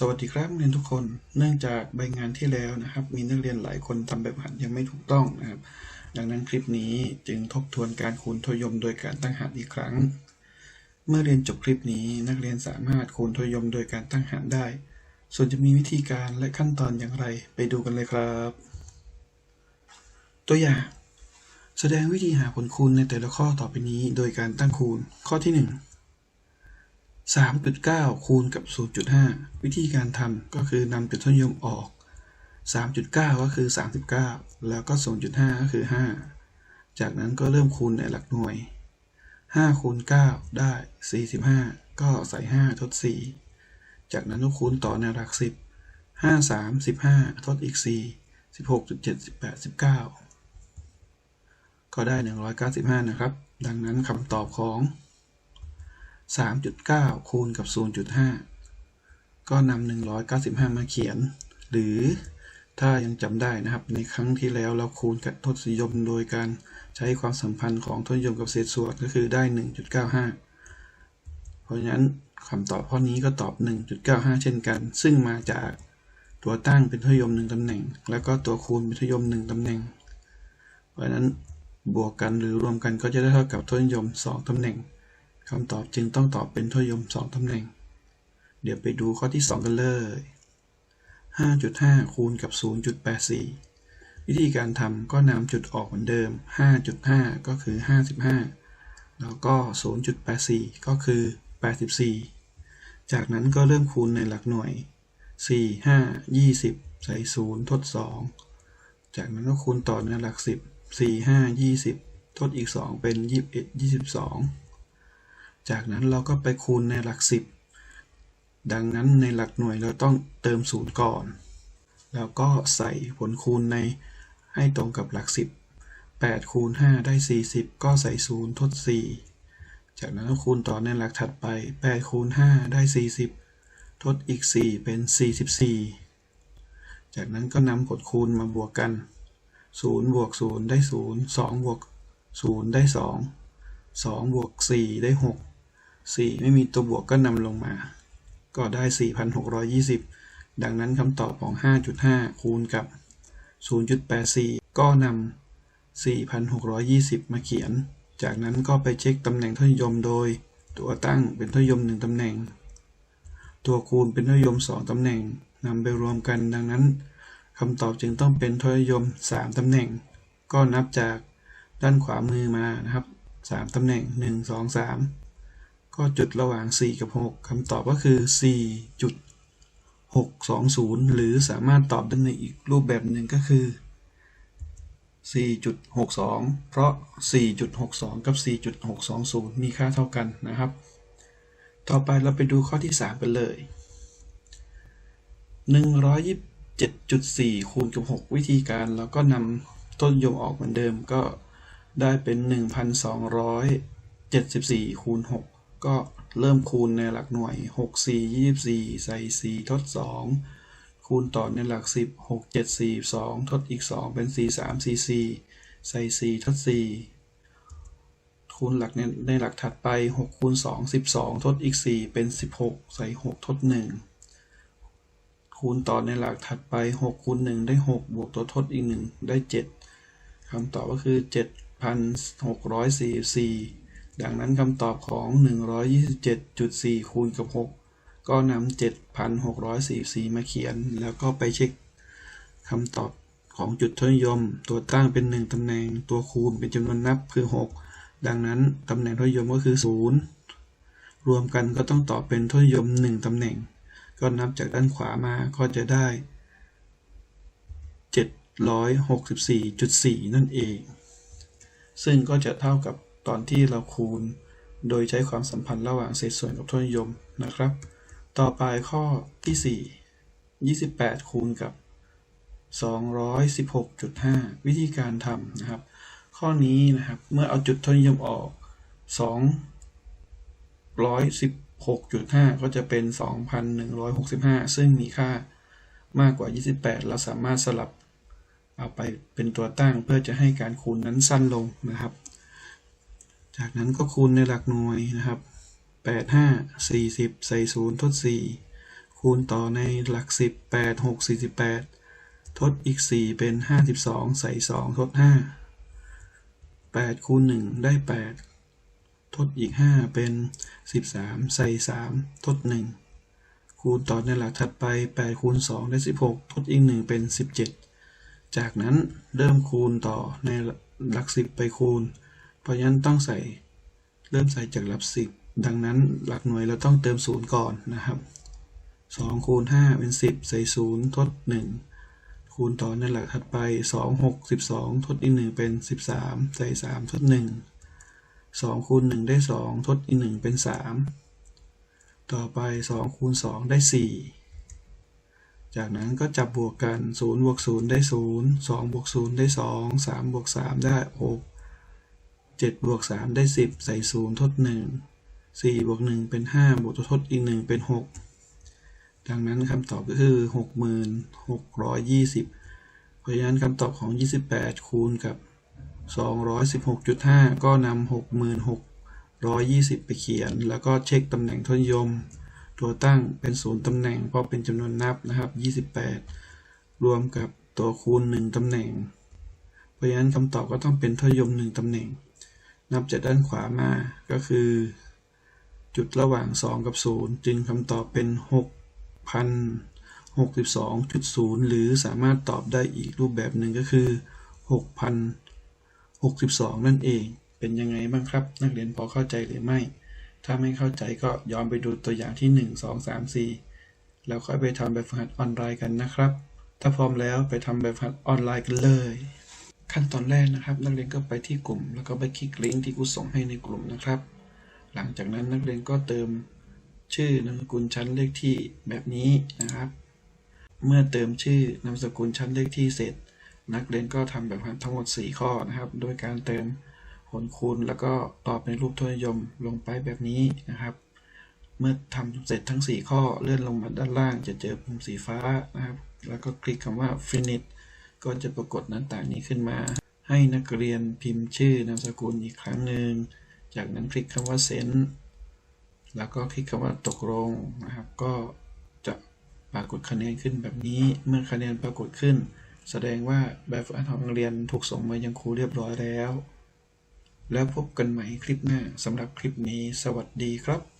สวัสดีครับนักเรียนทุกคน เนื่องจากใบงานที่แล้วนะครับ มีนักเรียนหลายคนทำแบบหัดยังไม่ถูกต้องนะครับ ดังนั้นคลิปนี้จึงทบทวนการคูณทวยมโดยการตั้งหารอีกครั้ง เมื่อเรียนจบคลิปนี้นักเรียนสามารถคูณทวยมโดยการตั้งหารได้ ส่วนจะมีวิธีการและขั้นตอนอย่างไร ไปดูกันเลยครับ ตัวอย่าง แสดงวิธีหาผลคูณในแต่ละข้อต่อไปนี้ โดยการตั้งคูณ ข้อที่ 1 3.9 คูณกับ 0.5 วิธีการทำก็คือนำจุดทศนิยมออก 3.9 ก็คือ 39 แล้วก็ 0.5 ก็คือ 5 จากนั้นก็เริ่มคูณในหลักหน่วย 5 คูณ 9 ได้ 45 ก็ใส่ 5 ทด 4 จากนั้นก็คูณต่อในหลัก 10 5 3 15 ทดอีก 4 16.7 18 19 ก็ได้ 195 นะครับ ดังนั้นคำตอบของ 3.9 คูณกับ 0.5 ก็นำ195 มาเขียน หรือถ้ายังจำได้นะครับ ในครั้งที่แล้วเราคูณกับทศนิยมโดยการใช้ความสัมพันธ์ของทศนิยมกับเศษส่วนก็คือได้ 1.95 เพราะฉะนั้นคำตอบข้อนี้ก็ตอบ 1.95 เช่นกัน ซึ่งมาจากตัวตั้งเป็นทศนิยม 1ตำแหน่ง แล้วก็ตัวคูณเป็นทศนิยม 1ตำแหน่ง เพราะฉะนั้นบวกกันหรือรวมกันก็จะได้เท่ากับทศนิยม 2ตำแหน่ง คำตอบจึงต้องตอบเป็นทศนิยม2ตำแหน่ง เดี๋ยวไปดูข้อที่ 2 กันเลย 5.5 คูณกับ 0.84 วิธีการทำก็นำจุดออกเหมือนเดิม 5.5 ก็คือ 55 แล้วก็ 0.84 ก็คือ 84 จากนั้นก็เริ่มคูณในหลักหน่วย 4 5 20 ใส่ 0 ทด 2 จากนั้นก็คูณต่อในหลัก 10 4 5 20 ทดอีก 2 เป็น 21 22 จากนั้นเราก็ไปคูณในหลักสิบดังนั้นในหลักหน่วยเราต้องเติมศูนย์ก่อน แล้วก็ใส่ผลคูณในให้ตรงกับหลักสิบ8คูณ5ได้ 40 ก็ใส่ศูนย์ทด 4 จากนั้นคูณต่อในหลักถัดไป 8คูณ5ได้ 40 ทดอีก 4 เป็น 44 จากนั้นก็นำผลคูณมาบวกกัน 0 บวก 0 ได้ 0 2 บวก 0 ได้ 2 2 บวก 4 ได้ 6 4 ไม่มีตัวบวกก็นำลงมา ก็ได้ 4,620 ดังนั้นคำตอบของ 5.5 คูณกับ 0.84 ก็นำ 4,620 มาเขียน จากนั้นก็ไปเช็คตำแหน่งทศนิยมโดย ตัวตั้งเป็นทศนิยม 1 ตำแหน่ง ตัวคูณเป็นทศนิยม 2 ตำแหน่งนำไปรวมกันดังนั้นคำตอบจึงต้องเป็นทศนิยม 3 ตำแหน่ง ก็นับจากด้านขวามือมานะครับ 3 ตำแหน่ง 1 2 3 ก็จุดระหว่าง 4 กับ 6คำตอบก็คือ 4.620 หรือสามารถตอบได้ในอีกรูปแบบหนึ่งก็คือ 4.62 เพราะ 4.62 กับ 4.620 มีค่าเท่ากันนะครับ ต่อไปเราไปดูข้อที่ 3 กันเลย 127.4 คูณกับ 6 วิธีการเราก็นำต้นยงออกเหมือนเดิมก็ได้เป็น 1,274 คูณ 6 ก็เริ่มคูณในหลักหน่วย 6 4 24 ใส่ 4 ทด 2 คูณต่อในหลัก 10 6 7 4 2 ทดอีก 2 เป็น 4 3 4 4 ใส่ 4 ทด 4 คูณหลักในในหลักถัดไป 6 คูณ 2 12 ทดอีก 4 เป็น 16 ใส่ 6 ทด 1 คูณต่อในหลักถัดไป 6 คูณ 1 ได้ 6 บวกตัวทดอีก 1 ได้ 7คำตอบก็คือ 7,644 ดังนั้นคำตอบของ 127.4 คูณกับ 6 ก็นำ7,644 มาเขียน แล้วก็ไปเช็คคำตอบของจุดทศนิยม ตัวตั้งเป็น 1ตำแหน่งตัวคูณเป็นจำนวนนับคือ 6 ดังนั้นตำแหน่งทศนิยมก็คือ 0 รวมกันก็ต้องตอบเป็นทศนิยม 1ตำแหน่ง ก็นับจากด้านขวามาก็จะได้ 764.4 นั่นเอง ซึ่งก็จะเท่ากับ ตอนที่เราคูณ โดยใช้ความสัมพันธ์ระหว่างเศษส่วนกับทศนิยมนะครับ ต่อไปข้อที่ 4 28 คูณกับ 216.5 วิธีการทำนะครับ ข้อนี้นะครับเมื่อเอาจุดทศนิยมออก 216.5 ก็จะเป็น 2,165 ซึ่งมีค่ามากกว่า 28 เราสามารถสลับเอาไปเป็นตัวตั้งเพื่อจะให้การคูณนั้นสั้นลงนะครับ จากนั้นก็คูณในหลักหน่วยนะครับ8 5 40ใส่0ทด4คูณต่อในหลักสิบแปดหกสี่สิบแปดทดอีกสี่เป็นห้าสิบสองใส่สองทดห้าแปดคูณหนึ่งได้แปดทดอีกห้าเป็นสิบสามใส่สามทดหนึ่งคูณต่อในหลักถัดไปแปดคูณสองได้สิบหกทดอีกหนึ่งเป็นสิบเจ็ดจากนั้นเริ่มคูณต่อในหลักสิบไปคูณ เพราะฉะนั้นต้องใส่เริ่มใส่จากหลักสิบดังนั้นหลักหน่วยเราต้องเติมศูนย์ก่อนนะครับสองคูณห้าเป็นสิบใส่ศูนย์ทดหนึ่งคูณต่อในหลักถัดไปสองหกสิบสองทดอีกหนึ่งเป็นสิบสามใส่สามทดหนึ่งสองคูณหนึ่งได้สองทดอีกหนึ่งเป็นสามต่อไปสองคูณสองได้สี่จากนั้นก็จับบวกกันศูนย์บวกศูนย์ได้ศูนย์สองบวกศูนย์ได้สองสามบวกสามได้หก เจ็ดบวกสามได้สิบใส่ศูนย์ทดหนึ่งสี่บวกหนึ่งเป็นห้าบวกตัวทดอีกหนึ่งเป็นหกดังนั้นคำตอบก็คือหกหมื่นหกร้อยยี่สิบเพราะฉะนั้นคำตอบของยี่สิบแปดคูณกับสองร้อยสิบหกจุดห้าก็นำหกหมื่นหกร้อยยี่สิบไปเขียน แล้วก็เช็คตำแหน่งทศนิยม ตัวตั้งเป็นศูนย์ตำแหน่ง เพราะเป็นจำนวนนับนะครับยี่สิบแปดรวมกับตัวคูณหนึ่งตำแหน่ง เพราะฉะนั้นคำตอบก็ต้องเป็นทศนิยมหนึ่งตำแหน่ง นับจากด้านขวามาก็คือ จุดระหว่าง 2 กับ 0 จึงคำตอบเป็น 6,062.0 หรือสามารถตอบได้อีกรูปแบบหนึ่งก็คือ 6,062 นั่นเอง เป็นยังไงบ้างครับ นักเรียนพอเข้าใจหรือไม่ ถ้าไม่เข้าใจก็ย้อนไปดูตัวอย่างที่ 1 2 3 4 แล้วค่อยไปทำแบบฝึกหัดออนไลน์กันนะครับ ถ้าพร้อมแล้วไปทำแบบฝึกหัดออนไลน์กันเลย ขั้นตอนแรกนะครับ นักเรียนก็ไปที่กลุ่ม แล้วก็ไปคลิกลิงก์ที่ครูส่งให้ในกลุ่มนะครับ หลังจากนั้นนักเรียนก็เติมชื่อนามสกุลชั้นเลขที่แบบนี้นะครับ เมื่อเติมชื่อนามสกุลชั้นเลขที่เสร็จ นักเรียนก็ทำแบบทั้งหมด 4 ข้อนะครับ โดยการเติมผลคูณ แล้วก็ตอบในรูปทศนิยมลงไปแบบนี้นะครับ เมื่อทำเสร็จทั้ง 4 ข้อเลื่อนลงมาด้านล่าง จะเจอปุ่มสีฟ้านะครับ แล้วก็คลิกคำว่า finish ก็จะปรากฏหน้าต่างนี้ขึ้นมา ให้นักเรียนพิมพ์ชื่อนามสกุลอีกครั้งหนึ่ง จากนั้นคลิกคำว่า send แล้วก็คลิกคำว่าตกลงนะครับ ก็จะปรากฏคะแนนขึ้นแบบนี้ เมื่อคะแนนปรากฏขึ้น แสดงว่าแบบฝึกหัดของนักเรียนถูกส่งมายังครูเรียบร้อยแล้ว แล้วพบกันใหม่คลิปหน้าสำหรับคลิปนี้ สวัสดีครับ